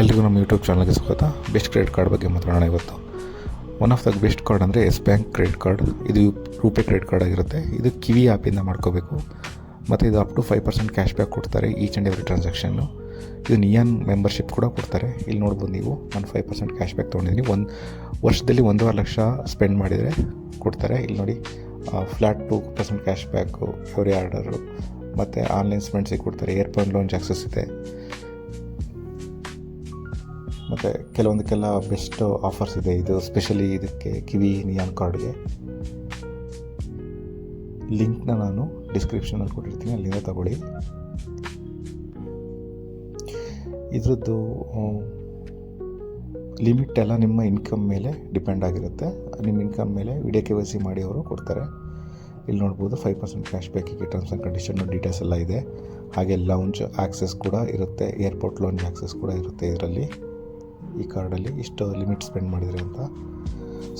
ಎಲ್ರಿಗೂ ನಮ್ಮ ಯೂಟ್ಯೂಬ್ ಚಾನಲ್ಗೆ ಸ್ವಾಗತ. ಬೆಸ್ಟ್ ಕ್ರೆಡಿಟ್ ಕಾರ್ಡ್ ಬಗ್ಗೆ ಮಾತಾಡೋಣ ಇವತ್ತು. One of the best card ಅಂದರೆ ಎಸ್ ಬ್ಯಾಂಕ್ ಕ್ರೆಡಿಟ್ ಕಾರ್ಡ್ ಇದು ರೂಪೇ ಕ್ರೆಡಿಟ್ ಕಾರ್ಡ್ ಆಗಿರುತ್ತೆ. ಇದು ಕಿವಿ ಆ್ಯಪಿಂದ ಮಾಡ್ಕೋಬೇಕು. ಮತ್ತು ಇದು up to five percent cash back ಕೊಡ್ತಾರೆ ಈಚ್ ಆ್ಯಂಡ್ ಎವ್ರಿ ಟ್ರಾನ್ಸಾಕ್ಷನ್ನು ಇದು ನಿಯನ್ ಮೆಂಬರ್ಶಿಪ್ ಕೂಡ ಕೊಡ್ತಾರೆ. ಇಲ್ಲಿ ನೋಡ್ಬೋದು ನೀವು, ನಾನು ಫೈವ್ ಪರ್ಸೆಂಟ್ ಕ್ಯಾಶ್ ಬ್ಯಾಕ್ ತೊಗೊಂಡಿದ್ದೀನಿ. ಒಂದು ವರ್ಷದಲ್ಲಿ ಒಂದೂವರೆ ಲಕ್ಷ ಸ್ಪೆಂಡ್ ಮಾಡಿದರೆ ಕೊಡ್ತಾರೆ. ಇಲ್ಲಿ ನೋಡಿ flat two percent cash back every order ಮತ್ತು ಆನ್ಲೈನ್ ಸ್ಪೆಂಡ್ಸಿಗೆ ಕೊಡ್ತಾರೆ. ಏರ್ಪೋರ್ಟ್ ಲೋನ್ ಜಾಕ್ಸಸ್ ಇದೆ ಮತ್ತು ಕೆಲವೊಂದಕ್ಕೆಲ್ಲ ಬೆಸ್ಟ್ ಆಫರ್ಸ್ ಇದೆ. ಇದು ಸ್ಪೆಷಲಿ ಇದಕ್ಕೆ ಕಿವಿ ನಿಯಾನ್ ಕಾರ್ಡ್ಗೆ ಲಿಂಕ್ನ ನಾನು ಡಿಸ್ಕ್ರಿಪ್ಷನಲ್ಲಿ ಕೊಟ್ಟಿರ್ತೀನಿ. ಅಲ್ಲಿಂದ ತಗೊಳ್ಳಿ. ಇದ್ರದ್ದು ಲಿಮಿಟ್ ಎಲ್ಲ ನಿಮ್ಮ ಇನ್ಕಮ್ ಮೇಲೆ ಡಿಪೆಂಡ್ ಆಗಿರುತ್ತೆ. ನಿಮ್ಮ ಇನ್ಕಮ್ ಮೇಲೆ ವಿಡಿಯೋ ಕೆ ವೈ ಸಿ ಮಾಡಿ ಅವರು ಕೊಡ್ತಾರೆ. ಇಲ್ಲಿ ನೋಡ್ಬೋದು ಫೈವ್ ಪರ್ಸೆಂಟ್ ಕ್ಯಾಶ್ ಬ್ಯಾಕಿಗೆ ಟರ್ಮ್ಸ್ ಆ್ಯಂಡ್ ಕಂಡೀಷನ್ ಡೀಟೇಲ್ಸ್ ಎಲ್ಲ ಇದೆ. ಹಾಗೆ ಲೌಂಜ್ ಆಕ್ಸೆಸ್ ಕೂಡ ಇರುತ್ತೆ. ಏರ್ಪೋರ್ಟ್ ಲೌಂಜ್ ಆಕ್ಸೆಸ್ ಕೂಡ ಇರುತ್ತೆ ಇದರಲ್ಲಿ. ಈ ಕಾರ್ಡಲ್ಲಿ ಇಷ್ಟು ಲಿಮಿಟ್ ಸ್ಪೆಂಡ್ ಮಾಡಿದರೆ ಅಂತ.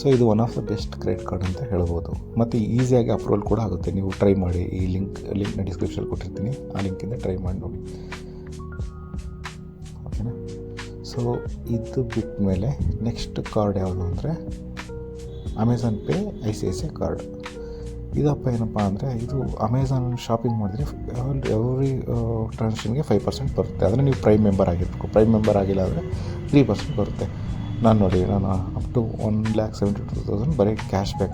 ಸೊ ಇದು one of the best credit card ಅಂತ ಹೇಳ್ಬೋದು. ಮತ್ತು ಈಸಿಯಾಗಿ ಅಪ್ರೂವಲ್ ಕೂಡ ಆಗುತ್ತೆ. ನೀವು ಟ್ರೈ ಮಾಡಿ. ಈ ಲಿಂಕ್ ಲಿಂಕ್ನ ಡಿಸ್ಕ್ರಿಪ್ಷನ್ ಕೊಟ್ಟಿರ್ತೀನಿ. ಆ ಲಿಂಕಿಂದ ಟ್ರೈ ಮಾಡಿ ನೋಡಿ. ಓಕೆನಾ ಸೊ ಇದು ಬಿಟ್ಟ ಮೇಲೆ ನೆಕ್ಸ್ಟ್ ಕಾರ್ಡ್ ಯಾವುದು ಅಂದರೆ Amazon pay I C I C I card ಇದಪ್ಪ ಏನಪ್ಪ ಅಂದರೆ, ಇದು ಅಮೆಝಾನ್ ಶಾಪಿಂಗ್ ಮಾಡಿದ್ರೆ ಎವ್ರಿ ಟ್ರಾನ್ಸಾಕ್ಷನ್ಗೆ ಫೈವ್ ಪರ್ಸೆಂಟ್ ಬರುತ್ತೆ. ಆದರೆ ನೀವು ಪ್ರೈಮ್ ಮೆಂಬರ್ ಆಗಿರಬೇಕು. ಪ್ರೈಮ್ ಮೆಂಬರ್ ಆಗಿಲ್ಲ ಅಂದರೆ ತ್ರೀ ಪರ್ಸೆಂಟ್ ಬರುತ್ತೆ. ನಾನು ನೋಡಿ, ನಾನು up to one lakh seventy two thousand ಬರೀ ಕ್ಯಾಶ್ ಬ್ಯಾಕ್